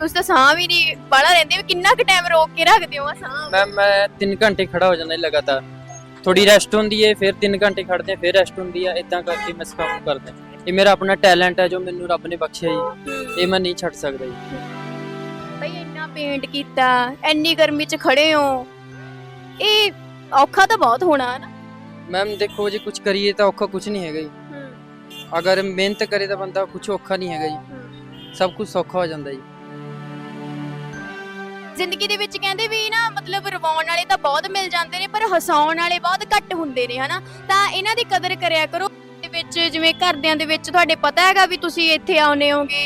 ਤੁਸੀਂ ਤਾਂ ਸਾਹ ਵੀ ਨਹੀਂ ਬਾਲਾ ਰਹਿੰਦੇ ਕਿੰਨਾ ਕੁ ਟਾਈਮ ਰੋਕ ਕੇ ਰੱਖਦੇ ਹੋ ਆ ਸਾਹ ਮੈਮ ਮੈਂ 3 ਘੰਟੇ ਖੜਾ ਹੋ ਜਾਂਦਾ ਜੀ ਲਗਾਤਾਰ। ਥੋੜੀ ਰੈਸਟ ਹੁੰਦੀ ਹੈ ਫਿਰ 3 ਘੰਟੇ ਖੜਦੇ ਫਿਰ ਰੈਸਟ ਹੁੰਦੀ ਹੈ ਇਦਾਂ ਕਰਕੇ ਮੈਂ ਇਸ ਕੰਮ ਨੂੰ ਕਰਦਾ ਇਹ ਮੇਰਾ ਆਪਣਾ ਟੈਲੈਂਟ ਹੈ ਜੋ ਮੈਨੂੰ ਰੱਬ ਨੇ ਬਖਸ਼ਿਆ ਜੀ। ਇਹ ਮੈਂ ਨਹੀਂ ਛੱਡ ਸਕਦਾ ਜੀ। ਬਈ ਇੰਨਾ ਪੇਂਟ ਕੀਤਾ ਇੰਨੀ ਗਰਮੀ 'ਚ ਖੜੇ ਹੋ। ਇਹ ਔਖਾ ਤਾਂ ਬਹੁਤ ਹੋਣਾ ਹੈ ਨਾ। ਮੈਮ ਦੇਖੋ ਜੇ ਕੁਝ ਕਰੀਏ ਤਾਂ ਔਖਾ ਕੁਝ ਨਹੀਂ ਹੈਗਾ ਜੀ। ਅਗਰ ਮਿਹਨਤ ਕਰੇ ਤਾਂ ਬੰਦਾ ਕੁਝ ਔਖਾ ਨਹੀਂ ਹੈਗਾ ਜੀ। ਸਭ ਕੁਝ ਸੌਖਾ ਹੋ ਜਾਂਦਾ ਜੀ। ਜ਼ਿੰਦਗੀ ਦੇ ਵਿੱਚ ਕਹਿੰਦੇ ਵੀ ਨਾ ਮਤਲਬ ਰਵਾਉਣ ਵਾਲੇ ਤਾਂ ਬਹੁਤ ਮਿਲ ਜਾਂਦੇ ਨੇ ਪਰ ਹਸਾਉਣ ਵਾਲੇ ਬਹੁਤ ਘੱਟ ਹੁੰਦੇ ਨੇ ਹਨਾ? ਤਾਂ ਇਹਨਾਂ ਦੀ ਕਦਰ ਕਰਿਆ ਕਰੋ। ਦੇ ਵਿੱਚ ਜਿਵੇਂ ਘਰਦਿਆਂ ਦੇ ਵਿੱਚ ਤੁਹਾਡੇ ਪਤਾ ਹੈਗਾ ਵੀ ਤੁਸੀਂ ਇੱਥੇ ਆਉਨੇ ਹੋਗੇ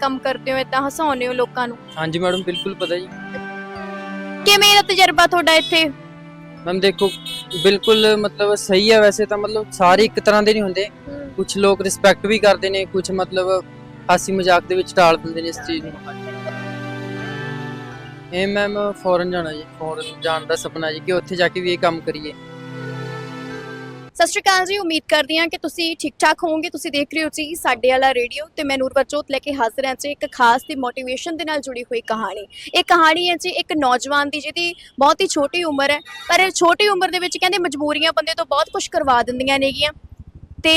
ਕੰਮ ਕਰਦੇ ਹੋ ਇਦਾਂ ਹਸਾਉਨੇ ਹੋ ਲੋਕਾਂ ਨੂੰ? ਹਾਂਜੀ ਮੈਡਮ ਬਿਲਕੁਲ ਪਤਾ ਜੀ। ਕਿਵੇਂ ਦਾ ਤਜਰਬਾ ਤੁਹਾਡਾ ਇੱਥੇ? ਮੈਮ ਦੇਖੋ ਬਿਲਕੁਲ ਮਤਲਬ ਸਹੀ ਹੈ ਵੈਸੇ ਤਾਂ ਮਤਲਬ ਸਾਰੇ ਇੱਕ ਤਰ੍ਹਾਂ ਦੇ ਨਹੀਂ ਹੁੰਦੇ। ਕੁਝ ਲੋਕ ਰਿਸਪੈਕਟ ਵੀ ਕਰਦੇ ਨੇ ਕੁਝ ਮਤਲਬ ਹਾਸੀ ਮਜ਼ਾਕ ਦੇ ਵਿੱਚ ਟਾਲ ਦਿੰਦੇ ਨੇ ਇਸ ਚੀਜ਼ ਨੂੰ। ਇਹ ਮੈਮ ਫੋਰਨ ਜਾਣਾ ਜੀ ਫੋਰਨ ਜਾਣ ਦਾ ਸੁਪਨਾ ਜੀ ਕਿ ਉੱਥੇ ਜਾ ਕੇ ਵੀ ਇਹ ਕੰਮ ਕਰੀਏ। ਸਤਿ ਸ਼੍ਰੀ ਅਕਾਲ ਜੀ, ਉਮੀਦ ਕਰਦੀ ਹਾਂ ਕਿ ਤੁਸੀਂ ਠੀਕ ਠਾਕ ਹੋਵੋਗੇ। ਤੁਸੀਂ ਦੇਖ ਰਹੇ ਹੋ ਜੀ ਸਾਡੇ ਵਾਲਾ ਰੇਡੀਓ ਤੇ ਮੈਂ ਨੂਰਵਰ ਜੋਤ ਲੈ ਕੇ ਹਾਜ਼ਰ ਹਾਂ ਜੀ ਇੱਕ ਖਾਸ ਦੀ ਮੋਟੀਵੇਸ਼ਨ ਦੇ ਨਾਲ ਜੁੜੀ ਹੋਈ ਕਹਾਣੀ। ਇਹ ਕਹਾਣੀ ਹੈ ਜੀ ਇੱਕ ਨੌਜਵਾਨ ਦੀ ਜਿਹਦੀ ਬਹੁਤ ਹੀ ਛੋਟੀ ਉਮਰ ਹੈ, ਪਰ ਛੋਟੀ ਉਮਰ ਦੇ ਵਿੱਚ ਕਹਿੰਦੇ ਮਜਬੂਰੀਆਂ ਬੰਦੇ ਤੋਂ ਬਹੁਤ ਕੁਝ ਕਰਵਾ ਦਿੰਦੀਆਂ ਨੇਗੀਆਂ। ਤੇ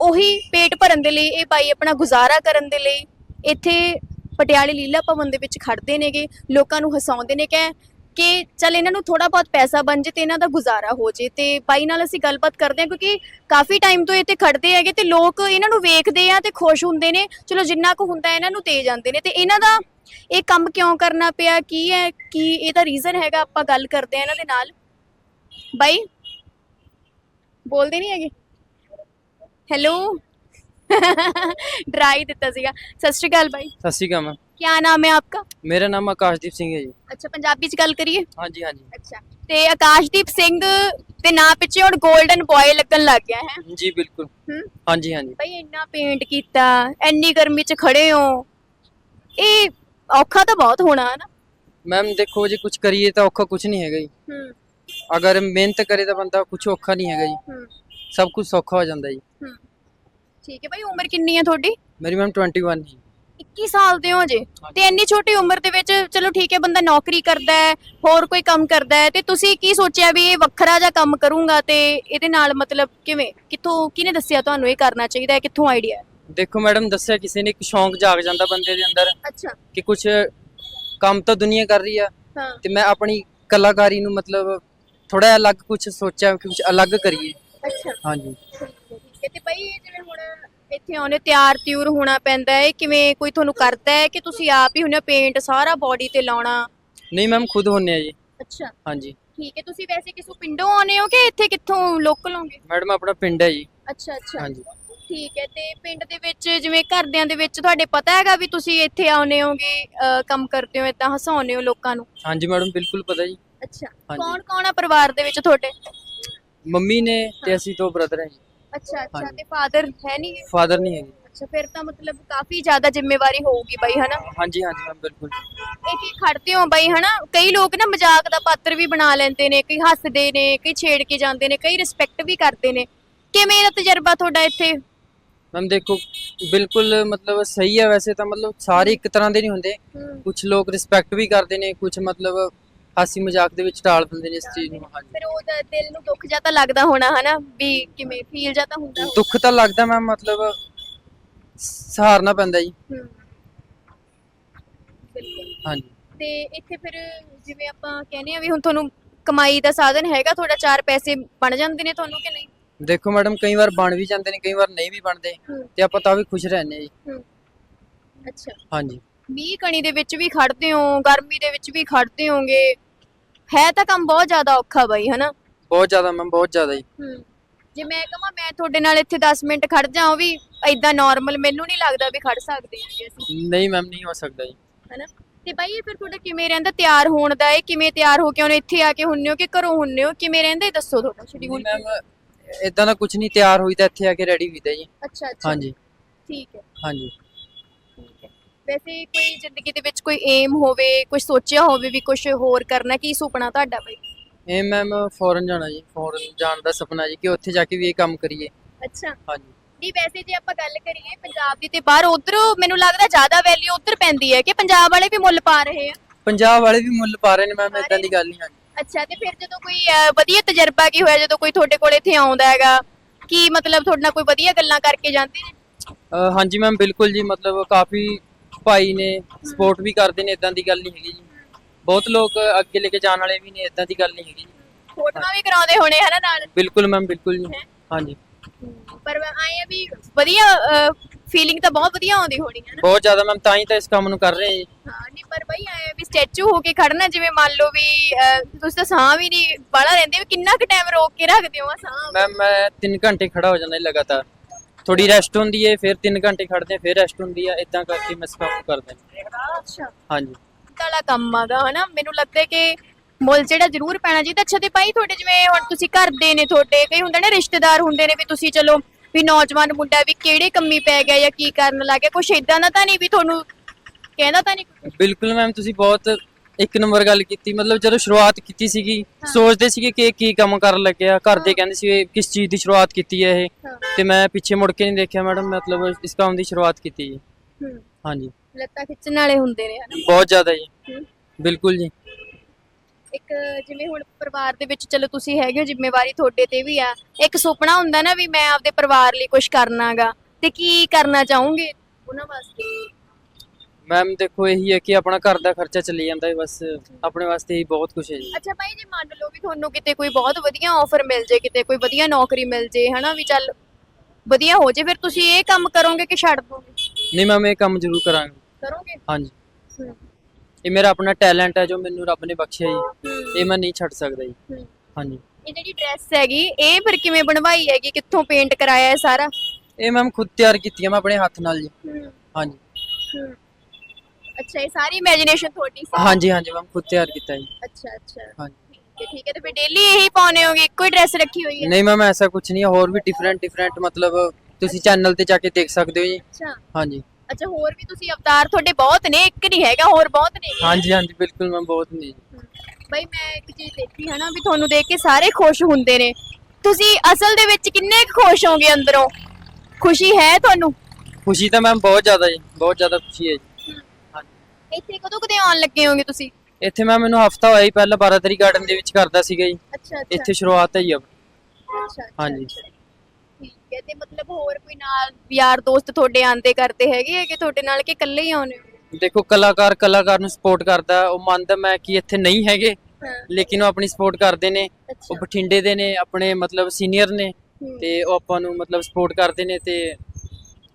ਉਹੀ ਪੇਟ ਭਰਨ ਦੇ ਲਈ, ਇਹ ਭਾਈ ਆਪਣਾ ਗੁਜ਼ਾਰਾ ਕਰਨ ਦੇ ਲਈ ਇੱਥੇ ਪਟਿਆਲੇ ਲੀਲਾ ਭਵਨ ਦੇ ਵਿੱਚ ਖੜਦੇ ਨੇਗੇ, ਲੋਕਾਂ ਨੂੰ ਹਸਾਉਂਦੇ ਨੇ ਕਿ ਕਿ ਚੱਲ ਇਹਨਾਂ ਨੂੰ ਥੋੜਾ ਬਹੁਤ ਪੈਸਾ ਬਣ ਜੇ ਤੇ ਇਹਨਾਂ ਦਾ ਗੁਜ਼ਾਰਾ ਹੋ ਜੇ ਤੇ ਬਾਈ ਨਾਲ ਅਸੀਂ ਗੱਲਬਾਤ ਕਰਦੇ ਹਾਂ ਕਿਉਂਕਿ ਕਾਫੀ ਟਾਈਮ ਤੋਂ ਇੱਥੇ ਖੜਦੇ ਹੈਗੇ ਤੇ ਲੋਕ ਇਹਨਾਂ ਨੂੰ ਵੇਖਦੇ ਆ ਤੇ ਖੁਸ਼ ਹੁੰਦੇ ਨੇ, ਚਲੋ ਜਿੰਨਾ ਕੁ ਹੁੰਦਾ ਇਹਨਾਂ ਨੂੰ ਦੇ ਜਾਂਦੇ ਨੇ ਤੇ ਇਹਨਾਂ ਦਾ ਇਹ ਕੰਮ ਕਿਉਂ ਕਰਨਾ ਪਿਆ, ਕੀ ਹੈ, ਕੀ ਇਹਦਾ ਰੀਜ਼ਨ ਹੈਗਾ, ਆਪਾਂ ਗੱਲ ਕਰਦੇ ਆ ਇਹਨਾਂ ਦੇ ਨਾਲ। ਬਾਈ, ਬੋਲਦੇ ਨਹੀਂ ਹੈਗੇ? ਹੈਲੋ ਡਰਾਈ ਦਿੱਤਾ ਸੀਗਾ। ਸਤਿ ਸ਼੍ਰੀ ਅਕਾਲ ਬਾਈ। ਸਤਿ ਸ਼੍ਰੀ ਅਕਾਲ ਮੈਮ ਕੀ ਨਾਮ ਹੈ ਆਪਕਾ? ਮੇਰਾ ਨਾਮ ਆਕਾਸ਼ਦੀਪ ਸਿੰਘ ਹੈ ਜੀ। ਅੱਛਾ ਪੰਜਾਬੀ ਚ ਗੱਲ ਕਰੀਏ? ਹਾਂਜੀ ਹਾਂਜੀ। ਅੱਛਾ ਤੇ ਆਕਾਸ਼ਦੀਪ ਸਿੰਘ ਦੇ ਨਾਂ ਪਿੱਛੇ ਹੁਣ 골ਡਨ ਬॉय ਲੱਗਣ ਲੱਗ ਗਿਆ ਹੈ। ਜੀ ਬਿਲਕੁਲ। ਹੂੰ? ਹਾਂਜੀ ਹਾਂਜੀ। ਬਈ ਇੰਨਾ ਪੇਂਟ ਕੀਤਾ ਇੰਨੀ ਗਰਮੀ 'ਚ ਖੜੇ ਹੋ। ਇਹ ਔਖਾ ਤਾਂ ਬਹੁਤ ਹੋਣਾ ਹੈ ਨਾ? ਮੈਮ ਦੇਖੋ ਜੇ ਕੁਝ ਕਰੀਏ ਤਾਂ ਔਖਾ ਕੁਝ ਨਹੀਂ ਹੈਗਾ ਜੀ। ਹੂੰ। ਅਗਰ ਮਿਹਨਤ ਕਰੇ ਤਾਂ ਬੰਦਾ ਕੁਝ ਔਖਾ ਨਹੀਂ ਹੈਗਾ ਜੀ। ਹੂੰ। ਸਭ ਕੁਝ ਸੌਖਾ ਹੋ ਜਾਂਦਾ ਜੀ। ਹੂੰ। ਠੀਕ ਹੈ ਬਈ ਉਮਰ ਕਿੰਨੀ ਹੈ ਤੁਹਾਡੀ? ਮੇਰੀ ਮੈਮ 21 ਜੀ। 21 ਸਾਲ ਦੇ ਹੋ ਜੇ। ਤੇ ਇੰਨੀ ਛੋਟੀ ਉਮਰ ਦੇ ਵਿੱਚ ਚਲੋ ਠੀਕ ਹੈ ਬੰਦਾ ਨੌਕਰੀ ਕਰਦਾ ਹੈ ਹੋਰ ਕੋਈ ਕੰਮ ਕਰਦਾ ਹੈ ਤੇ ਤੁਸੀਂ ਕੀ ਸੋਚਿਆ ਵੀ ਇਹ ਵੱਖਰਾ ਜਿਹਾ ਕੰਮ ਕਰੂੰਗਾ ਤੇ ਇਹਦੇ ਨਾਲ ਮਤਲਬ ਕਿਵੇਂ ਕਿੱਥੋਂ ਕਿਹਨੇ ਦੱਸਿਆ ਤੁਹਾਨੂੰ ਇਹ ਕਰਨਾ ਚਾਹੀਦਾ ਹੈ ਕਿੱਥੋਂ ਆਈਡੀਆ ਦੇਖੋ ਮੈਡਮ ਦੱਸਿਆ ਕਿਸੇ ਨੇ ਇੱਕ ਸ਼ੌਂਕ ਜਾਗ ਜਾਂਦਾ ਬੰਦੇ ਦੇ ਅੰਦਰ ਅੱਛਾ। ਕਿ ਕੁਝ ਕੰਮ ਤਾਂ ਦੁਨੀਆ ਕਰ ਰਹੀ ਆ। ਤੇ ਮੈਂ ਆਪਣੀ ਕਲਾਕਾਰੀ ਨੂੰ ਮਤਲਬ ਥੋੜਾ ਅਲੱਗ ਕੁਝ ਸੋਚਿਆ ਕਿ ਕੁਝ ਅਲੱਗ ਕਰੀਏ। ਅੱਛਾ। ਹਾਂਜੀ। ਤੇ ਭਾਈ ਜਿਵੇਂ ਇੱਥੇ ਆਉਣੇ ਤਿਆਰ ਤਿਉਰ ਹੋਣਾ ਪੈਂਦਾ ਹੈ। ਕਿਵੇਂ ਕੋਈ ਤੁਹਾਨੂੰ ਕਰਦਾ ਹੈ ਕਿ ਤੁਸੀਂ ਆਪ ਹੀ ਹੁੰਨੇ ਪੇਂਟ ਸਾਰਾ ਬਾਡੀ ਤੇ ਲਾਉਣਾ? ਨਹੀਂ ਮੈਮ ਖੁਦ ਹੁੰਨੇ ਆ ਜੀ। ਅੱਛਾ। ਹਾਂਜੀ। ਠੀਕ ਹੈ ਤੁਸੀਂ ਵੈਸੇ ਕਿਸੋਂ ਪਿੰਡੋਂ ਆਉਨੇ ਹੋ ਕਿ ਇੱਥੇ ਕਿੱਥੋਂ ਲੋਕਲ ਹੋਗੇ ਮੈਡਮ ਆਪਣਾ ਪਿੰਡ ਹੈ ਜੀ। ਅੱਛਾ ਅੱਛਾ। ਹਾਂਜੀ। ਠੀਕ ਹੈ ਤੇ ਪਿੰਡ ਦੇ ਵਿੱਚ ਜਿਵੇਂ ਘਰਦਿਆਂ ਦੇ ਵਿੱਚ ਤੁਹਾਡੇ ਪਤਾ ਹੈਗਾ ਵੀ ਤੁਸੀਂ ਇੱਥੇ ਆਉਨੇ ਹੋਗੇ ਅਹ ਕੰਮ ਕਰਦੇ ਹੋ ਇਦਾਂ ਹਸਾਉਨੇ ਹੋ ਲੋਕਾਂ ਨੂੰ? ਹਾਂਜੀ ਮੈਡਮ ਬਿਲਕੁਲ ਪਤਾ ਜੀ। ਅੱਛਾ। ਹਾਂਜੀ। ਕੌਣ ਕੌਣ ਆ ਪਰਿਵਾਰ ਦੇ ਵਿੱਚ ਤੁਹਾਡੇ? ਮੰਮੀ ਨੇ ਤੇ ਅਸੀਂ ਦੋ ਬ੍ਰਦਰ ਹੈ ਜੀ। ਅੱਛਾ ਅੱਛਾ ਹਾਂਜੀ। ਤੇ ਫਾਦਰ ਹੈ ਨਹੀਂ ਫਾਦਰ ਨਹੀਂ ਹੈਗੇ। ਅੱਛਾ ਫਿਰ ਤਾਂ ਮਤਲਬ ਕਾਫੀ ਜ਼ਿਆਦਾ ਜ਼ਿੰਮੇਵਾਰੀ ਹੋਊਗੀ ਬਾਈ ਹਨਾ? ਹਾਂਜੀ ਹਾਂਜੀ ਮੈਮ ਬਿਲਕੁਲ। ਇਹ ਕੀ ਖੜਦੇ ਹੋ ਬਾਈ ਹਨਾ? ਕਈ ਲੋਕ ਨਾ ਮਜ਼ਾਕ ਦਾ ਪਾਤਰ ਵੀ ਬਣਾ ਲੈਂਦੇ ਨੇ ਕਈ ਹੱਸਦੇ ਨੇ ਕਈ ਛੇੜ ਕੇ ਜਾਂਦੇ ਨੇ ਕਈ ਰਿਸਪੈਕਟ ਵੀ ਕਰਦੇ ਨੇ। ਕਿਵੇਂ ਦਾ ਤਜਰਬਾ ਤੁਹਾਡਾ ਇੱਥੇ? ਮੈਮ ਦੇਖੋ ਬਿਲਕੁਲ ਮਤਲਬ ਸਹੀ ਹੈ ਵੈਸੇ ਤਾਂ ਮਤਲਬ ਸਾਰੇ ਇੱਕ ਤਰ੍ਹਾਂ ਦੇ ਨਹੀਂ ਹੁੰਦੇ। ਕੁਝ ਲੋਕ ਰਿਸਪੈਕਟ ਵੀ ਕਰਦੇ ਨੇ ਕੁਝ ਮਤਲਬ ਹਾਸੀ ਮਜ਼ਾਕ ਦੇ ਵਿੱਚ ਟਾਲ ਦਿੰਦੇ ਨੇ ਇਸ ਚੀਜ਼ ਨੂੰ ਹਾਂਜੀ। ਫਿਰ ਉਹ ਤਾਂ ਦਿਲ ਨੂੰ ਦੁੱਖ ਜਾ ਤਾਂ ਲੱਗਦਾ ਹੋਣਾ ਹਨਾ ਵੀ ਕਿਵੇਂ ਫੀਲ ਜਾ ਤਾਂ ਹੁੰਦਾ ਹੋਊ। ਦੁੱਖ ਤਾਂ ਲੱਗਦਾ ਮੈਮ ਮਤਲਬ ਸਹਾਰਨਾ ਪੈਂਦਾ ਜੀ। ਹੂੰ। ਬਿਲਕੁਲ। ਹਾਂਜੀ। ਤੇ ਇੱਥੇ ਫਿਰ ਜਿਵੇਂ ਆਪਾਂ ਕਹਿੰਦੇ ਆ ਵੀ ਹੁਣ ਤੁਹਾਨੂੰ ਕਮਾਈ ਦਾ ਸਾਧਨ ਹੈਗਾ ਤੁਹਾਡਾ ਚਾਰ ਪੈਸੇ ਬਣ ਜਾਂਦੇ ਨੇ ਤੁਹਾਨੂੰ ਕਿ ਨਹੀਂ? ਦੇਖੋ ਮੈਡਮ ਕਈ ਵਾਰ ਬਣ ਵੀ ਜਾਂਦੇ ਨੇ ਕਈ ਵਾਰ ਨਹੀਂ ਵੀ ਬਣਦੇ ਤੇ ਆਪਾਂ ਤਾਂ ਵੀ ਖੁਸ਼ ਰਹਿੰਦੇ ਹਾਂ ਜੀ। ਹੂੰ। ਅੱਛਾ। ਹਾਂਜੀ। ਮੀਂਹ ਕਣੀ ਦੇ ਵਿੱਚ ਵੀ ਖੜਦੇ ਹੋ ਗਰਮੀ ਦੇ ਵਿੱਚ ਵੀ ਖੜਦੇ ਹੋਗੇ ਹੈ ਤਾਂ ਕੰਮ ਬਹੁਤ ਜ਼ਿਆਦਾ ਔਖਾ ਬਾਈ ਹਨਾ? ਬਹੁਤ ਜ਼ਿਆਦਾ ਮੈਮ ਬਹੁਤ ਜ਼ਿਆਦਾ ਜੀ। ਹੂੰ। ਜੇ ਮੈਂ ਕਹਾਂ ਮੈਂ ਤੁਹਾਡੇ ਨਾਲ ਇੱਥੇ 10 ਮਿੰਟ ਖੜ ਜਾ ਉਹ ਵੀ ਐਦਾਂ ਨਾਰਮਲ ਮੈਨੂੰ ਨਹੀਂ ਲੱਗਦਾ ਵੀ ਖੜ ਸਕਦੇ ਹਾਂ ਅਸੀਂ। ਨਹੀਂ ਮੈਮ ਨਹੀਂ ਹੋ ਸਕਦਾ ਜੀ। ਹਨਾ? ਤੇ ਬਾਈ ਇਹ ਫਿਰ ਤੁਹਾਡਾ ਕਿਵੇਂ ਰਹਿੰਦਾ? ਤਿਆਰ ਹੋਣ ਦਾ ਇਹ ਕਿਵੇਂ ਤਿਆਰ ਹੋ ਕੇ ਉਹਨੇ ਇੱਥੇ ਆ ਕੇ ਹੁੰਨੇ ਹੋ ਕਿ ਘਰੋਂ ਹੁੰਨੇ ਹੋ? ਕਿਵੇਂ ਰਹਿੰਦਾ? ਇਹ ਦੱਸੋ ਤੁਹਾਡਾ ਸ਼ਡਿਊਲ ਮੈਮ ਇਦਾਂ ਦਾ ਕੁਝ ਨਹੀਂ ਤਿਆਰ ਹੋਈ ਤਾਂ ਇੱਥੇ ਆ ਕੇ ਰੈਡੀ ਹੋਈਦਾ ਜੀ। ਅੱਛਾ ਅੱਛਾ। ਹਾਂਜੀ। ਠੀਕ ਹੈ। ਹਾਂਜੀ। ਵੈਸੇ ਕੋਈ ਜ਼ਿੰਦਗੀ ਦੇ ਵਿੱਚ ਕੋਈ ਏਮ ਹੋਵੇ ਕੁਝ ਸੋਚਿਆ ਹੋਵੇ ਵੀ ਕੁਝ ਹੋਰ ਕਰਨਾ ਕੀ ਸੁਪਨਾ ਤੁਹਾਡਾ ਬਾਈ? ਇਹ ਮੈਮ ਫੋਰਨ ਜਾਣਾ ਜੀ ਫੋਰਨ ਜਾਣ ਦਾ ਸੁਪਨਾ ਜੀ ਕਿ ਉੱਥੇ ਜਾ ਕੇ ਵੀ ਇਹ ਕੰਮ ਕਰੀਏ। ਅੱਛਾ। ਹਾਂਜੀ। ਨਹੀਂ ਵੈਸੇ ਜੇ ਆਪਾਂ ਗੱਲ ਕਰੀਏ ਪੰਜਾਬ ਦੀ ਤੇ ਬਾਹਰ ਉਧਰ ਮੈਨੂੰ ਲੱਗਦਾ ਜ਼ਿਆਦਾ ਵੈਲਿਊ ਉਧਰ ਪੈਂਦੀ ਹੈ ਕਿ ਪੰਜਾਬ ਵਾਲੇ ਵੀ ਮੁੱਲ ਪਾ ਰਹੇ ਆ? ਪੰਜਾਬ ਵਾਲੇ ਵੀ ਮੁੱਲ ਪਾ ਰਹੇ ਨੇ ਮੈਮ ਇਦਾਂ ਦੀ ਗੱਲ ਨਹੀਂ ਹੈ ਅੱਛਾ ਤੇ ਫਿਰ ਜਦੋਂ ਕੋਈ ਅਹ, ਵਧੀਆ ਤਜਰਬਾ ਕੀ ਹੋਇਆ ਜਦੋਂ ਕੋਈ ਤੁਹਾਡੇ ਕੋਲ ਇੱਥੇ ਆਉਂਦਾ ਹੈਗਾ ਕੀ ਮਤਲਬ ਤੁਹਾਡੇ ਨਾਲ ਕੋਈ ਵਧੀਆ ਗੱਲਾਂ ਕਰਕੇ ਜਾਂਦੇ ਨੇ? ਹਾਂਜੀ ਮੈਮ ਬਿਲਕੁਲ ਜੀ ਮਤਲਬ ਕਾਫੀ ਭਾਈ ਨੇ ਸਪੋਰਟ ਵੀ ਕਰਦੇ ਨੇ ਇਦਾਂ ਦੀ ਗੱਲ ਨਹੀਂ ਹੈਗੀ ਜੀ। ਬਹੁਤ ਲੋਕ ਅੱਗੇ ਲੈ ਕੇ ਜਾਣ ਵਾਲੇ ਵੀ ਨੇ ਇਦਾਂ ਦੀ ਗੱਲ ਨਹੀਂ ਹੈਗੀ ਜੀ। ਫੋਟੋਆਂ ਵੀ ਕਰਾਉਂਦੇ ਹੋਣੇ ਹਨਾ ਨਾਲ? ਬਿਲਕੁਲ ਮੈਮ ਬਿਲਕੁਲ ਜੀ। ਹਾਂਜੀ। ਪਰ ਆਏ ਆ ਵੀ ਵਧੀਆ ਫੀਲਿੰਗ ਤਾਂ ਬਹੁਤ ਵਧੀਆ ਆਉਂਦੀ ਹੋਣੀ ਹੈ ਨਾ। ਬਹੁਤ ਜ਼ਿਆਦਾ ਮੈਮ ਤਾਂ ਹੀ ਤਾਂ ਇਸ ਕੰਮ ਨੂੰ ਕਰ ਰਹੇ ਹਾਂ ਜੀ। ਹਾਂ ਨਹੀਂ ਪਰ ਬਈ ਆਏ ਵੀ ਸਟੈਚੂ ਹੋ ਕੇ ਖੜਨਾ ਜਿਵੇਂ ਮੰਨ ਲਓ ਵੀ ਤੁਸੀਂ ਤਾਂ ਸਾਹ ਵੀ ਨਹੀਂ ਬਾਲਾ ਰਹਿੰਦੇ ਵੀ ਕਿੰਨਾ ਕੁ ਟਾਈਮ ਰੋਕ ਕੇ ਰੱਖਦੇ ਹੋ ਸਾਹ? ਮੈਮ ਮੈਂ 3 ਘੰਟੇ ਖੜਾ ਹੋ ਜਾਂਦਾ ਲਗਾਤਾਰ। ਥੋੜੀ ਰੈਸਟ ਹੁੰਦੀ ਹੈ ਫਿਰ 3 ਘੰਟੇ ਖੜਦੇ ਹਾਂ ਫਿਰ ਰੈਸਟ ਹੁੰਦੀ ਹੈ ਇਦਾਂ ਕਰਕੇ ਮੈਂ ਨੂੰ ਕਰਦਾ ਜੀ। ਅੱਛਾ। ਹਾਂਜੀ। ਵਾਲਾ ਕੰਮ ਆਗਾ ਹਨਾ? ਮੈਨੂੰ ਲੱਗਦਾ ਹੈ ਕਿ ਮੁੱਲ ਜਿਹੜਾ ਜ਼ਰੂਰ ਪੈਣਾ ਚਾਹੀਦਾ ਅੱਛਾ ਤੇ ਭਾਈ ਤੁਹਾਡੇ ਜਿਵੇਂ ਹੁਣ ਤੁਸੀਂ ਘਰ ਦੇ ਨੇ ਤੁਹਾਡੇ ਕਈ ਹੁੰਦੇ ਨੇ ਰਿਸ਼ਤੇਦਾਰ ਹੁੰਦੇ ਨੇ ਵੀ ਤੁਸੀਂ ਚਲੋ ਵੀ ਨੌਜਵਾਨ ਮੁੰਡਾ ਵੀ ਕਿਹੜੇ ਕੰਮੀ ਪੈ ਗਿਆ ਜਾਂ ਕੀ ਕਰਨ ਲੱਗ ਗਿਆ ਕੁਛ ਇਦਾਂ ਦਾ ਤਾਂ ਨਹੀਂ ਵੀ ਤੁਹਾਨੂੰ ਕਹਿੰਦਾ ਤਾਂ ਨਹੀਂ? ਬਿਲਕੁਲ ਮੈਮ ਤੁਸੀਂ ਬਹੁਤ ਇੱਕ ਨੰਬਰ ਗੱਲ ਕੀਤੀ ਮਤਲਬ ਜਦੋਂ ਸ਼ੁਰੂਆਤ ਕੀਤੀ ਸੀਗੀ ਸੋਚਦੇ ਸੀਗੇ ਕਿ ਇਹ ਕੀ ਕੰਮ ਕਰਨ ਲੱਗਿਆ ਘਰ ਦੇ ਕਹਿੰਦੇ ਸੀ ਇਹ ਕਿਸ ਚੀਜ਼ ਦੀ ਸ਼ੁਰੂਆਤ ਕੀਤੀ ਹੈ ਇਹ। ਤੇ ਮੈਂ ਪਿੱਛੇ ਮੁੜ ਕੇ ਨਹੀਂ ਦੇਖਿਆ ਮੈਡਮ ਮਤਲਬ ਇਸ ਕੰਮ ਦੀ ਸ਼ੁਰੂਆਤ ਕੀਤੀ ਜੀ। ਹੂੰ। ਹਾਂਜੀ। ਲੱਤਾਂ ਖਿੱਚਣ ਵਾਲੇ ਹੁੰਦੇ ਨੇ ਹਨਾ? ਬਹੁਤ ਜ਼ਿਆਦਾ ਜੀ। ਬਿਲਕੁਲ ਜੀ। ਇੱਕ ਜਿਵੇਂ ਹੁਣ ਪਰਿਵਾਰ ਦੇ ਵਿੱਚ ਚਲੋ ਤੁਸੀਂ ਹੈਗੇ ਹੋ ਜ਼ਿੰਮੇਵਾਰੀ ਤੁਹਾਡੇ ਤੇ ਵੀ ਆ। ਇੱਕ ਸੁਪਨਾ ਹੁੰਦਾ ਨਾ ਵੀ ਮੈਂ ਆਪਦੇ ਪਰਿਵਾਰ ਲਈ ਕੁਝ ਕਰਨਾਗਾ। ਤੇ ਕੀ ਕਰਨਾ ਚਾਹੋਗੇ ਉਹਨਾਂ ਵਾਸਤੇ? ਮੈਮ ਦੇਖੋ ਇਹੀ ਹੈ ਕਿ ਆਪਣਾ ਘਰ ਦਾ ਖਰਚਾ ਚੱਲੀ ਜਾਂਦਾ ਹੈ ਬਸ ਆਪਣੇ ਵਾਸਤੇ ਹੀ ਬਹੁਤ ਕੁਝ ਹੈ ਜੀ। ਅੱਛਾ ਭਾਈ ਜੇ ਮੰਨ ਲਓ ਵੀ ਤੁਹਾਨੂੰ ਕਿਤੇ ਕੋਈ ਬਹੁਤ ਵਧੀਆ ਆਫਰ ਮਿਲ ਜੇ ਕਿਤੇ ਕੋਈ ਵਧੀਆ ਨੌਕਰੀ ਮਿਲ ਜੇ ਹਨਾ ਵੀ ਚੱਲ ਵਧੀਆ ਹੋ ਜੇ ਫਿਰ ਤੁਸੀਂ ਇਹ ਕੰਮ ਕਰੋਗੇ ਕਿ ਛੱਡ ਦੋਗੇ? ਨਹੀਂ ਮੈਮ ਇਹ ਕੰਮ ਜ਼ਰੂਰ ਕਰਾਂਗੇ। ਕਰੋਗੇ? ਹਾਂਜੀ। ਹੂੰ। ਇਹ ਮੇਰਾ ਆਪਣਾ ਟੈਲੈਂਟ ਹੈ ਜੋ ਮੈਨੂੰ ਰੱਬ ਨੇ ਬਖਸ਼ਿਆ ਜੀ। ਇਹ ਮੈਂ ਨਹੀਂ ਛੱਡ ਸਕਦਾ ਜੀ। ਹੂੰ। ਹਾਂਜੀ। ਇਹ ਜਿਹੜੀ ਡਰੈਸ ਹੈਗੀ ਇਹ ਫਿਰ ਕਿਵੇਂ ਬਣਵਾਈ ਹੈਗੀ? ਕਿੱਥੋਂ ਪੇਂਟ ਕਰਾਇਆ ਹੈ ਸਾਰਾ? ਇਹ ਮੈਮ ਖੁਦ ਤਿਆਰ ਕੀਤੀ ਹੈ ਮੈਂ ਆਪਣੇ ਹੱਥ ਨਾਲ ਜੀ। ਹਾਂਜੀ। ਹੂੰ। ਅੱਛਾ ਇਹ ਸਾਰੀ ਇਮੇਜਿਨੇਸ਼ਨ ਤੁਹਾਡੀ ਸੀ? ਹਾਂਜੀ ਹਾਂਜੀ ਮੈਮ ਖੁਦ ਤਿਆਰ ਕੀਤਾ ਜੀ। ਅੱਛਾ ਅੱਛਾ। ਹਾਂਜੀ। ਠੀਕ ਹੈ ਠੀਕ ਹੈ ਤੇ ਫਿਰ ਡੇਲੀ ਇਹੀ ਪਾਉਨੇ ਹੋਗੇ ਇੱਕੋ ਹੀ ਡਰੈਸ ਰੱਖੀ ਹੋਈ ਹੈ? ਨਹੀਂ ਮੈਮ ਐਸਾ ਕੁਝ ਨਹੀਂ ਹੈ ਹੋਰ ਵੀ ਡਿਫਰੈਂਟ ਡਿਫਰੈਂਟ ਮਤਲਬ ਤੁਸੀਂ ਚੈਨਲ ਤੇ ਜਾ ਕੇ ਦੇਖ ਸਕਦੇ ਹੋ ਜੀ। ਅੱਛਾ। ਹਾਂਜੀ। ਅੱਛਾ ਹੋਰ ਵੀ ਤੁਸੀਂ ਅਵਤਾਰ ਤੁਹਾਡੇ ਬਹੁਤ ਨੇ ਇੱਕ ਨਹੀਂ ਹੈਗਾ ਹੋਰ ਬਹੁਤ ਨੇ। ਹਾਂਜੀ ਹਾਂਜੀ ਬਿਲਕੁਲ ਮੈਮ ਬਹੁਤ ਨਹੀਂ ਬਈ ਮੈਂ ਇੱਕ ਚੀਜ਼ ਦੇਖੀ ਹੈ ਨਾ ਵੀ ਤੁਹਾਨੂੰ ਦੇਖ ਕੇ ਸਾਰੇ ਖੁਸ਼ ਹੁੰਦੇ ਨੇ। ਤੁਸੀਂ ਅਸਲ ਦੇ ਵਿੱਚ ਕਿੰਨੇ ਕੁ ਖੁਸ਼ ਹੋਗੇ ਅੰਦਰੋਂ? ਖੁਸ਼ੀ ਹੈ ਤੁਹਾਨੂੰ? ਖੁਸ਼ੀ ਤਾਂ ਮੈਮ ਬਹੁਤ ਜ਼ਿਆਦਾ ਜੀ ਬਹੁਤ ਜ਼ਿਆਦਾ ਖੁਸ਼ੀ ਹੈ ਜੀ। ਇੱਥੇ ਕਦੋਂ ਕਦੇ ਆਉਣ ਲੱਗੇ ਹੋਗੇ ਤੁਸੀਂ? ਇੱਥੇ ਮੈਂ ਮੈਨੂੰ ਹਫਤਾ ਹੋਇਆ ਹੀ ਪਹਿਲਾਂ ਬਾਰਾਦਰੀ ਗਾਰਡਨ ਦੇ ਵਿੱਚ ਕਰਦਾ ਸੀਗਾ ਜੀ। ਅੱਛਾ ਇੱਥੇ ਸ਼ੁਰੂਆਤ ਹੈ ਜੀ ਆਪਣੀ ਅੱਛਾ ਹਾਂਜੀ। ਠੀਕ ਹੈ ਤੇ ਮਤਲਬ ਹੋਰ ਕੋਈ ਨਾਲ ਯਾਰ ਦੋਸਤ ਤੁਹਾਡੇ ਆਂਦੇ ਕਰਦੇ ਹੈਗੇ ਆ ਕਿ ਤੁਹਾਡੇ ਨਾਲ ਕਿ ਇਕੱਲੇ ਹੀ ਆਉਣੇ ਹੋ? ਦੇਖੋ ਕਲਾਕਾਰ ਕਲਾਕਾਰ ਨੂੰ ਸਪੋਰਟ ਕਰਦਾ ਉਹ ਮੰਨਦਾ ਮੈਂ ਕਿ ਇੱਥੇ ਨਹੀਂ ਹੈਗੇ ਹਾਂ। ਲੇਕਿਨ ਉਹ ਆਪਣੀ ਸਪੋਰਟ ਕਰਦੇ ਨੇ ਉਹ ਅੱਛਾ ਬਠਿੰਡੇ ਦੇ ਨੇ ਆਪਣੇ ਮਤਲਬ ਸੀਨੀਅਰ ਨੇ ਹੂੰ, ਤੇ ਉਹ ਆਪਾਂ ਨੂੰ ਮਤਲਬ ਸਪੋਰਟ ਕਰਦੇ ਨੇ ਤੇ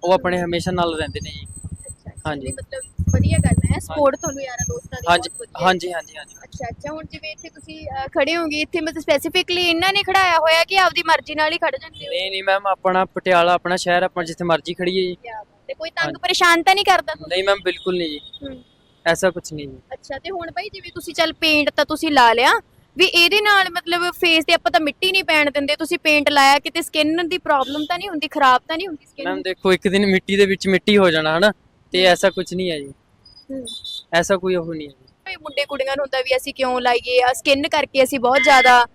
ਉਹ ਆਪਣੇ ਹਮੇਸ਼ਾ ਨਾਲ ਰਹਿੰਦੇ ਨੇ ਜੀ। ਅੱਛਾ। ਹਾਂਜੀ। ਨਹੀਂ, ਮਤਲਬ ਵਧੀਆ ਗੱਲ ਹੈ ਸਪੋਰਟ ਤੁਹਾਨੂੰ ਯਾਰਾਂ ਦੋਸਤਾਂ ਦੀ ਹਾਂਜੀ ਬਹੁਤ ਵਧੀਆ ਹਾਂਜੀ ਹਾਂਜੀ ਹਾਂਜੀ। ਅੱਛਾ ਅੱਛਾ ਹੁਣ ਜਿਵੇਂ ਇੱਥੇ ਤੁਸੀਂ ਖੜੇ ਹੋਗੇ ਇੱਥੇ ਮਤਲਬ ਸਪੈਸੀਫਿਕਲੀ ਇਹਨਾਂ ਨੇ ਖੜਾਇਆ ਹੋਇਆ ਕਿ ਆਪਦੀ ਮਰਜ਼ੀ ਨਾਲ ਹੀ ਖੜ ਜਾਂਦੇ ਹੋ? ਨਹੀਂ ਨਹੀਂ ਮੈਮ ਆਪਣਾ ਪਟਿਆਲਾ ਆਪਣਾ ਸ਼ਹਿਰ ਆਪਾਂ ਜਿੱਥੇ ਮਰਜ਼ੀ ਖੜੀਏ ਜੀ। ਕਿਆ ਬਾਤ ਹੈ। ਕੋਈ ਤੰਗ ਪਰੇਸ਼ਾਨ ਤਾਂ ਨਹੀਂ ਕਰਦਾ ਤੁਹਾਨੂੰ? ਨਹੀਂ ਮੈਮ ਬਿਲਕੁਲ ਨਹੀਂ ਜੀ। ਹੂੰ। ਐਸਾ ਕੁਝ ਨਹੀਂ ਜੀ। ਅੱਛਾ ਤੇ ਹੁਣ ਭਾਈ ਜਿਵੇਂ ਤੁਸੀਂ ਚੱਲ ਪੇਂਟ ਤਾਂ ਤੁਸੀਂ ਲਾ ਲਿਆ ਵੀ ਇਹਦੇ ਨਾਲ ਮਤਲਬ ਫੇਸ ਤੇ ਆਪਾਂ ਤਾਂ ਮਿੱਟੀ ਨਹੀਂ ਪੈਣ ਦਿੰਦੇ ਤੁਸੀਂ ਪੇਂਟ ਲਾਇਆ ਕਿਤੇ ਸਕਿਨ ਦੀ ਪ੍ਰੋਬਲਮ ਤਾਂ ਨਹੀਂ ਹੁੰਦੀ ਖਰਾਬ ਤਾਂ ਨਹੀਂ ਹੁੰਦੀ ਮੈਮ ਸਕਿਨ ਦੇਖੋ ਇੱਕ ਦਿਨ ਮਿੱਟੀ ਦੇ ਵਿੱਚ ਮਿੱਟੀ ਹੋ ਜਾਣਾ ਹਨਾ? ਤੇ ਐਸਾ ਕੁਝ ਨਹੀਂ ਹੈ ਜੀ। ਐਸਾ ਕੋਈ ਉਹ ਨਹੀਂ ਹੈ। ਜੀ। ਮੁੰਡੇ ਕੁੜੀਆਂ ਨੂੰ ਹੁੰਦਾ ਵੀ ਅਸੀਂ ਕਿਉਂ ਲਾਈਏ ਆ ਸਕਿਨ ਕਰਕੇ ਅਸੀਂ ਬਹੁਤ ਜ਼ਿਆਦਾ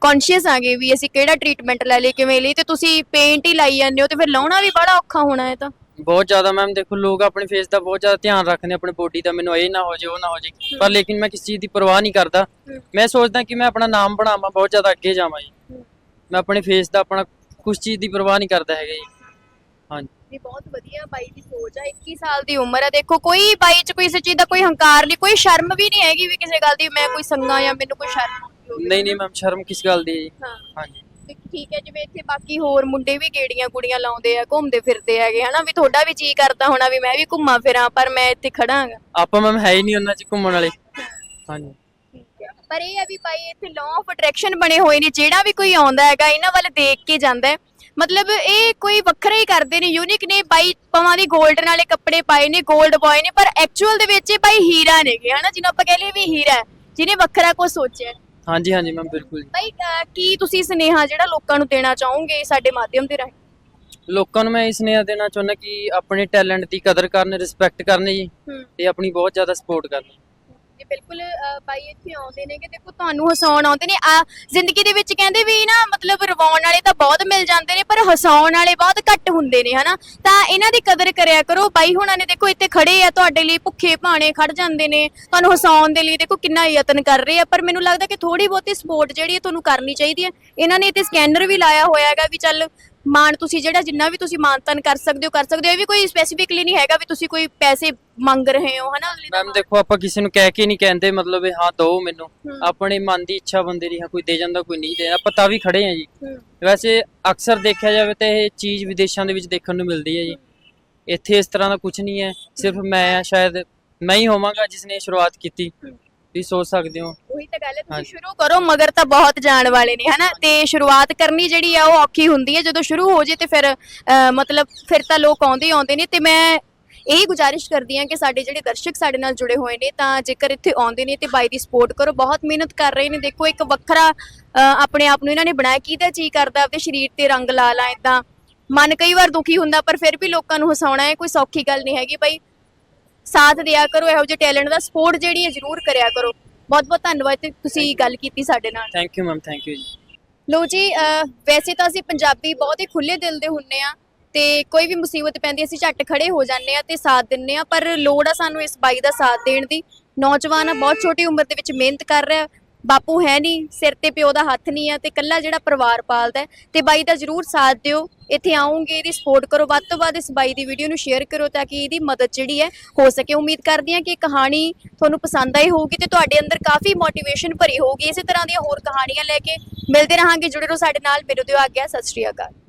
ਕੌਨਸ਼ੀਅਸ ਆਗੇ ਵੀ ਅਸੀਂ ਕਿਹੜਾ ਟ੍ਰੀਟਮੈਂਟ ਲੈ ਲਈ ਕਿਵੇਂ ਲਈ। ਤੇ ਤੁਸੀਂ ਪੇਂਟ ਹੀ ਲਾਈ ਜਾਂਦੇ ਹੋ ਤੇ ਫਿਰ ਲਾਉਣਾ ਵੀ ਬੜਾ ਔਖਾ ਹੋਣਾ ਹੈ ਤਾਂ। ਬਹੁਤ ਜ਼ਿਆਦਾ ਮੈਮ ਦੇਖੋ ਲੋਕ ਆਪਣੇ ਫੇਸ ਦਾ ਬਹੁਤ ਜ਼ਿਆਦਾ ਧਿਆਨ ਰੱਖਦੇ ਆਪਣੇ ਬੋਡੀ ਦਾ ਮੈਨੂੰ ਇਹ ਨਾ ਹੋ ਜਾਏ ਉਹ ਨਾ ਹੋ ਜਾਏ। ਪਰ ਲੇਕਿਨ ਮੈਂ ਕਿਸੇ ਚੀਜ਼ ਦੀ ਪਰਵਾਹ ਨਹੀਂ ਕਰਦਾ। ਮੈਂ ਸੋਚਦਾ ਕਿ ਮੈਂ ਆਪਣਾ ਨਾਮ ਬਣਾਵਾਂ ਬਹੁਤ ਜ਼ਿਆਦਾ ਅੱਗੇ ਜਾਵਾਂ ਜੀ। ਮੈਂ ਆਪਣੇ ਫੇਸ ਦਾ ਆਪਣਾ ਕੁਝ ਚੀਜ਼ ਦੀ ਪਰਵਾਹ ਨਹੀਂ ਕਰਦਾ ਹੈਗਾ ਜੀ। ਹਾਂਜੀ। ਇਹ ਬਹੁਤ ਵਧੀਆ ਬਾਈ ਦੀ ਸੋਚ ਆ 21 ਸਾਲ ਦੀ ਉਮਰ ਆ। ਦੇਖੋ ਕੋਈ ਬਾਈ ਚ ਕੋਈ ਇਸ ਚੀਜ਼ ਦਾ ਕੋਈ ਹੰਕਾਰ ਨਹੀਂ ਕੋਈ ਸ਼ਰਮ ਵੀ ਨਹੀਂ ਹੈਗੀ ਵੀ ਕਿਸੇ ਗੱਲ ਦੀ ਮੈਂ ਕੋਈ ਸੰਗਾ ਜਾਂ ਮੈਨੂੰ ਕੋਈ ਸ਼ਰਮ ਹੋਵੇ। ਨਹੀਂ ਨਹੀਂ ਮੈਮ ਸ਼ਰਮ ਕਿਸ ਗੱਲ ਦੀ ਹੈ ਜੀ? ਹਾਂ। ਹਾਂਜੀ। ਤੇ ਠੀਕ ਹੈ ਜਿਵੇਂ ਇੱਥੇ ਬਾਕੀ ਹੋਰ ਮੁੰਡੇ ਵੀ ਗੇੜੀਆਂ ਕੁੜੀਆਂ ਲਾਉਂਦੇ ਆ ਘੁੰਮਦੇ ਫਿਰਦੇ ਹੈਗੇ ਹਨਾ ਵੀ ਤੁਹਾਡਾ ਵੀ ਜੀ ਕਰਦਾ ਹੋਣਾ ਵੀ ਮੈਂ ਵੀ ਘੁੰਮਾਂ ਫਿਰਾਂ ਪਰ ਮੈਂ ਇੱਥੇ ਖੜਾ ਹਾਂਗਾ ਆਪਾਂ ਮੈਮ ਹੈ ਹੀ ਨਹੀਂ ਉਹਨਾਂ 'ਚ ਘੁੰਮਣ ਵਾਲੇ। ਹਾਂਜੀ। ਠੀਕ ਹੈ ਪਰ ਇਹ ਆ ਵੀ ਭਾਈ ਇੱਥੇ ਲਾਅ ਆਫ ਅਟਰੈਕਸ਼ਨ ਬਣੇ ਹੋਏ ਨੇ ਜਿਹੜਾ ਵੀ ਕੋਈ ਆਉਂਦਾ ਹੈਗਾ ਇਹਨਾਂ ਵੱਲ ਦੇਖ ਕੇ ਜਾਂਦਾ ਹੈ। ਮਤਲਬ ਇਹ ਕੋਈ ਵੱਖਰਾ ਹੀ ਕਰਦੇ ਨੇ ਯੂਨਿਕ ਨੇ ਬਾਈ ਪਵਾਂ ਦੀ 골ਡਨ ਵਾਲੇ ਕੱਪੜੇ ਪਾਏ ਨੇ 골ਡ ਬॉय ਨੇ ਪਰ ਐਕਚੁਅਲ ਦੇ ਵਿੱਚ ਇਹ ਬਾਈ ਹੀਰਾ ਨੇਗੇ ਹਨਾ ਜਿਹਨੂੰ ਆਪਾਂ ਕਹ ਵੀ ਹੀਰਾ ਜਿਹਨੇ ਵੱਖਰਾ ਕੁਝ ਸੋਚਿਆ ਹਾਂਜੀ ਹਾਂਜੀ ਮੈਮ ਬਿਲਕੁਲ ਬਾਈ ਕੀ ਤੁਸੀਂ ਸੁਨੇਹਾ ਜਿਹੜਾ ਲੋਕਾਂ ਨੂੰ ਦੇਣਾ ਚਾਹੋਗੇ ਸਾਡੇ ਮਾਧਿਅਮ ਦੇ ਰਾਹੀਂ? ਲੋਕਾਂ ਨੂੰ ਮੈਂ ਇਹ ਸੁਨੇਹਾ ਦੇਣਾ ਚਾਹੁੰਦਾ ਕਿ ਆਪਣੇ ਟੈਲੈਂਟ ਦੀ ਕਦਰ ਕਰਨ ਰਿਸਪੈਕਟ ਕਰਨ ਜੀ ਤੇ ਆਪਣੀ ਬਹੁਤ ਜ਼ਿਆਦਾ ਸਪੋਰਟ ਕਰਨ। ਤੇ ਬਿਲਕੁਲ ਅ, ਬਾਈ ਇੱਥੇ ਆਉਂਦੇ ਨੇ ਕਿ ਦੇਖੋ ਤੁਹਾਨੂੰ ਹਸਾਉਣ ਆਉਂਦੇ ਨੇ। ਆ ਜ਼ਿੰਦਗੀ ਦੇ ਵਿੱਚ ਕਹਿੰਦੇ ਵੀ ਨਾ ਮਤਲਬ ਰਵਾਉਣ ਵਾਲੇ ਤਾਂ ਬਹੁਤ ਮਿਲ ਜਾਂਦੇ ਨੇ ਪਰ ਹਸਾਉਣ ਵਾਲੇ ਬਹੁਤ ਘੱਟ ਹੁੰਦੇ ਨੇ ਹਨਾ? ਤਾਂ ਇਹਨਾਂ ਦੀ ਕਦਰ ਕਰਿਆ ਕਰੋ। ਬਾਈ ਹੁਣਾਂ ਨੇ ਦੇਖੋ ਇੱਥੇ ਖੜੇ ਆ ਤੁਹਾਡੇ ਲਈ ਭੁੱਖੇ ਭਾਣੇ ਖੜ ਜਾਂਦੇ ਨੇ। ਤੁਹਾਨੂੰ ਹਸਾਉਣ ਦੇ ਲਈ ਦੇਖੋ ਕਿੰਨਾ ਯਤਨ ਕਰ ਰਹੇ ਆ। ਪਰ ਮੈਨੂੰ ਲੱਗਦਾ ਕਿ ਥੋੜੀ ਬਹੁਤੀ ਸਪੋਰਟ ਜਿਹੜੀ ਹੈ ਤੁਹਾਨੂੰ ਕਰਨੀ ਚਾਹੀਦੀ ਹੈ। ਇਹਨਾਂ ਨੇ ਇੱਥੇ ਸਕੈਨਰ ਵੀ ਲਾਇਆ ਹੋਇਆ ਹੈਗਾ ਵੀ ਚੱਲ ਮਾਨ ਤੁਸੀਂ ਜਿਹੜਾ ਜਿੰਨਾ ਵੀ ਤੁਸੀਂ ਮਾਨਤਨ ਕਰ ਸਕਦੇ ਹੋ ਕਰ ਸਕਦੇ ਹੋ। ਇਹ ਵੀ ਕੋਈ ਸਪੈਸੀਫਿਕਲੀ ਨਹੀਂ ਹੈਗਾ ਵੀ ਤੁਸੀਂ ਕੋਈ ਪੈਸੇ ਮੰਗ ਰਹੇ ਹੋ ਹਨਾ? ਅਗਲੇ ਮੈਮ ਦੇਖੋ ਆਪਾਂ ਕਿਸੇ ਨੂੰ ਕਹਿ ਕੇ ਨਹੀਂ ਕਹਿੰਦੇ ਮਤਲਬ ਇਹ ਹਾਂ ਦੋ ਮੈਨੂੰ। ਆਪਣੇ ਮਨ ਦੀ ਇੱਛਾ ਬੰਦੇ ਦੀ ਹਾਂ ਕੋਈ ਦੇ ਜਾਂਦਾ ਕੋਈ ਨਹੀਂ ਦੇ ਆਪਾਂ ਤਾਂ ਵੀ ਖੜੇ ਆ ਜੀ। ਵੈਸੇ ਅਕਸਰ ਦੇਖਿਆ ਜਾਵੇ ਤਾਂ ਇਹ ਚੀਜ਼ ਵਿਦੇਸ਼ਾਂ ਦੇ ਵਿੱਚ ਦੇਖਣ ਨੂੰ ਮਿਲਦੀ ਹੈ ਜੀ। ਇੱਥੇ ਇਸ ਤਰ੍ਹਾਂ ਦਾ ਕੁਝ ਨਹੀਂ ਹੈ। ਸਿਰਫ ਮੈਂ ਆ ਸ਼ਾਇਦ ਮੈਂ ਹੀ ਹੋਵਾਂਗਾ ਜਿਸ ਨੇ ਸ਼ੁਰੂਆਤ ਕੀਤੀ। ਤੁਸੀਂ ਸੋਚ ਸਕਦੇ ਹੋ। ਉਹੀ ਤਾਂ ਗੱਲ ਹੈ ਤੁਸੀਂ ਹਾਂਜੀ। ਸ਼ੁਰੂ ਕਰੋ ਮਗਰ ਤਾਂ ਬਹੁਤ ਜਾਣ ਵਾਲੇ ਨੇ ਹਨਾ? ਤੇ ਸ਼ੁਰੂਆਤ ਕਰਨੀ ਜਿਹੜੀ ਆ ਉਹ ਔਖੀ ਹੁੰਦੀ ਹੈ। ਜਦੋਂ ਸ਼ੁਰੂ ਹੋ ਜੇ ਤੇ ਫਿਰ ਅਹ, ਮਤਲਬ ਫਿਰ ਤਾਂ ਲੋਕ ਆਉਂਦੇ ਹੀ ਆਉਂਦੇ ਨੇ। ਤੇ ਮੈਂ ਇਹੀ ਗੁਜ਼ਾਰਿਸ਼ ਕਰਦੀ ਹਾਂ ਕਿ ਸਾਡੇ ਜਿਹੜੇ ਦਰਸ਼ਕ ਸਾਡੇ ਨਾਲ ਜੁੜੇ ਹੋਏ ਨੇ ਤਾਂ ਜੇਕਰ ਇੱਥੇ ਆਉਂਦੇ ਨੇ ਤੇ ਬਾਈ ਦੀ ਸਪੋਰਟ ਕਰੋ। ਬਹੁਤ ਮਿਹਨਤ ਕਰ ਰਹੇ ਨੇ। ਦੇਖੋ ਇੱਕ ਵੱਖਰਾ ਅਹ, ਆਪਣੇ ਆਪ ਨੂੰ ਇਹਨਾਂ ਨੇ ਬਣਾਇਆ। ਕਿਹਦਾ ਜੀ ਕਰਦਾ? ਆਪਣੇ ਸਰੀਰ ਤੇ ਰੰਗ ਲਾ ਲਾ ਇਦਾਂ ਮਨ ਕਈ ਵਾਰ ਦੁਖੀ ਹੁੰਦਾ ਪਰ ਫਿਰ ਵੀ ਲੋਕਾਂ ਨੂੰ ਹਸਾਉਣਾ ਹੈ ਕੋਈ ਸੌਖੀ ਗੱਲ ਨਹੀਂ ਹੈਗੀ। ਬਾਈ ਸਾਥ ਦਿਆ ਕਰੋ ਇਹੋ ਜਿਹੇ ਟੈਲੈਂਟ ਦਾ ਸਪੋਰਟ ਜਿਹੜੀ ਹੈ ਜ਼ਰੂਰ ਕਰਿਆ ਕਰੋ। ਬਹੁਤ ਬਹੁਤ ਧੰਨਵਾਦ ਤੇ ਤੁਸੀਂ ਗੱਲ ਕੀਤੀ ਸਾਡੇ ਨਾਲ। Thank you ma'am thank you ji. ਲੋ ਜੀ ਅਹ, ਵੈਸੇ ਤਾਂ ਅਸੀਂ ਪੰਜਾਬੀ ਬਹੁਤ ਹੀ ਖੁੱਲੇ ਦਿਲ ਦੇ ਹੁੰਨੇ ਆ ਤੇ ਕੋਈ ਵੀ ਮੁਸੀਬਤ ਪੈਂਦੀ ਅਸੀਂ ਝੱਟ ਖੜੇ ਹੋ ਜਾਂਦੇ ਆ ਤੇ ਸਾਥ ਦਿੰਨੇ ਆ ਪਰ ਲੋੜ ਆ ਸਾਨੂੰ ਇਸ ਬਾਈ ਦਾ ਸਾਥ ਦੇਣ ਦੀ। ਨੌਜਵਾਨ ਆ ਬਹੁਤ ਛੋਟੀ ਉਮਰ ਦੇ ਵਿੱਚ ਮਿਹਨਤ ਕਰ ਰਿਹਾ ਬਾਪੂ ਹੈ ਨਹੀਂ, ਸਿਰ ਤੇ ਪਿਓ ਦਾ ਹੱਥ ਨਹੀਂ ਆ ਤੇ ਕੱਲਾ ਜਿਹੜਾ ਪਰਿਵਾਰ ਪਾਲਦਾ ਹੈ, ਤੇ ਬਾਈ ਦਾ ਜਰੂਰ ਸਾਥ ਦਿਓ। ਇੱਥੇ ਆਉਂਗੇ ਇਹਦੀ ਸਪੋਰਟ ਕਰੋ। ਵੱਧ ਤੋਂ ਵੱਧ ਇਸ ਬਾਈ ਦੀ ਵੀਡੀਓ ਨੂੰ ਸ਼ੇਅਰ ਕਰੋ ਤਾਂ ਕਿ ਇਹਦੀ ਮਦਦ ਜਿਹੜੀ ਹੈ ਹੋ ਸਕੇ। ਉਮੀਦ ਕਰਦੀ ਹਾਂ ਕਿ ਇਹ ਕਹਾਣੀ ਤੁਹਾਨੂੰ ਪਸੰਦ ਆਈ ਹੋਊਗੀ ਤੇ ਤੁਹਾਡੇ ਅੰਦਰ ਕਾਫੀ ਮੋਟੀਵੇਸ਼ਨ ਭਰੀ ਹੋਊਗੀ। ਇਸੇ ਤਰ੍ਹਾਂ ਦੀਆਂ ਹੋਰ ਕਹਾਣੀਆਂ ਲੈ ਕੇ ਮਿਲਦੇ ਰਹਾਂਗੇ। ਜੁੜੇ ਰਹੋ ਸਾਡੇ ਨਾਲ। ਮੇਰੇ ਤੋਂ ਆ ਗਿਆ ਸਤਿ ਸ਼੍ਰੀ ਅਕਾਲ।